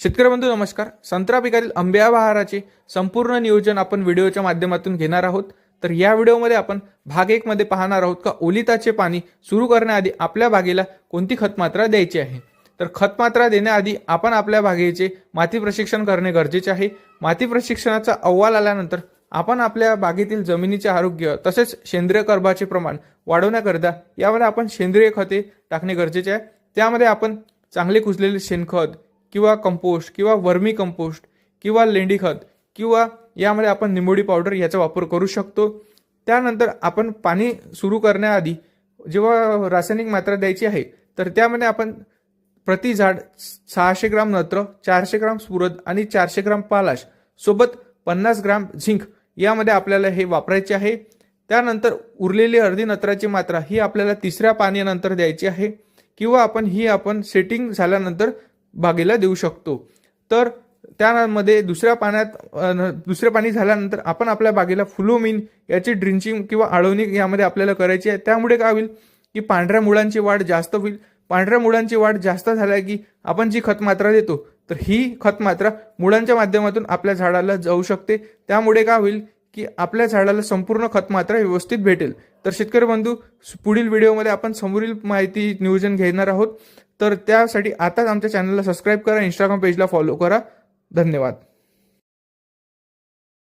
शेतकरी बंधू नमस्कार. संत्रा पिकातील आंब्या बहाराचे संपूर्ण नियोजन आपण व्हिडिओच्या माध्यमातून घेणार आहोत. तर या व्हिडिओमध्ये आपण भाग एक मध्ये पाहणार आहोत का ओलिताचे पाणी सुरू करण्याआधी आपल्या बागेला कोणती खतमात्रा द्यायची आहे? तर खतमात्रा देण्याआधी आपण आपल्या बागेचे माती प्रशिक्षण करणे गरजेचे आहे. माती प्रशिक्षणाचा अहवाल आल्यानंतर आपण आपल्या बागेतील जमिनीचे आरोग्य तसेच सेंद्रिय कर्बाचे प्रमाण वाढवण्याकरिता यामध्ये आपण सेंद्रिय खते टाकणे गरजेचे आहे. त्यामध्ये आपण चांगले कुजलेले शेणखत किंवा कंपोस्ट किंवा वर्मी कंपोस्ट किंवा लेंडी खत किंवा यामध्ये आपण निंबोडी पावडर याचा वापर करू शकतो. त्यानंतर आपण पाणी सुरू करण्याआधी जेव्हा रासायनिक मात्रा द्यायची आहे तर त्यामध्ये आपण प्रति झाड सहाशे ग्राम नत्र चारशे ग्राम स्फुरद आणि चारशे ग्राम पालाश सोबत पन्नास ग्राम झिंक यामध्ये आपल्याला हे वापरायचे आहे. त्यानंतर उरलेली अर्धी नत्राची मात्रा ही आपल्याला तिसऱ्या पाण्यानंतर द्यायची आहे. किंवा आपण ही आपण सेटिंग झाल्यानंतर बागेला देऊ शकतो. तर त्यामध्ये दुसऱ्या पाण्यात न- दुसरे पाणी झाल्यानंतर आपण आपल्या बागेला फुलोमिन याची ड्रिंचिंग किंवा आळवणी यामध्ये आपल्याला करायची आहे. त्यामुळे काय होईल की पांढऱ्या मुळांची वाढ जास्त होईल. पांढऱ्या मुळांची वाढ जास्त झाल्या की आपण जी खतमात्रा देतो तर ही खतमात्रा मुळांच्या माध्यमातून आपल्या झाडाला जाऊ शकते. त्यामुळे काय होईल की आपल्या झाडाला संपूर्ण खतमात्रा व्यवस्थित भेटेल. तर शेतकरी बंधू पुढील व्हिडिओमध्ये आपण समोरील माहिती नियोजन घेणार आहोत. तर त्यासाठी आताच आमच्या चॅनलला सबस्क्राईब करा इंस्टाग्राम पेजला फॉलो करा. धन्यवाद.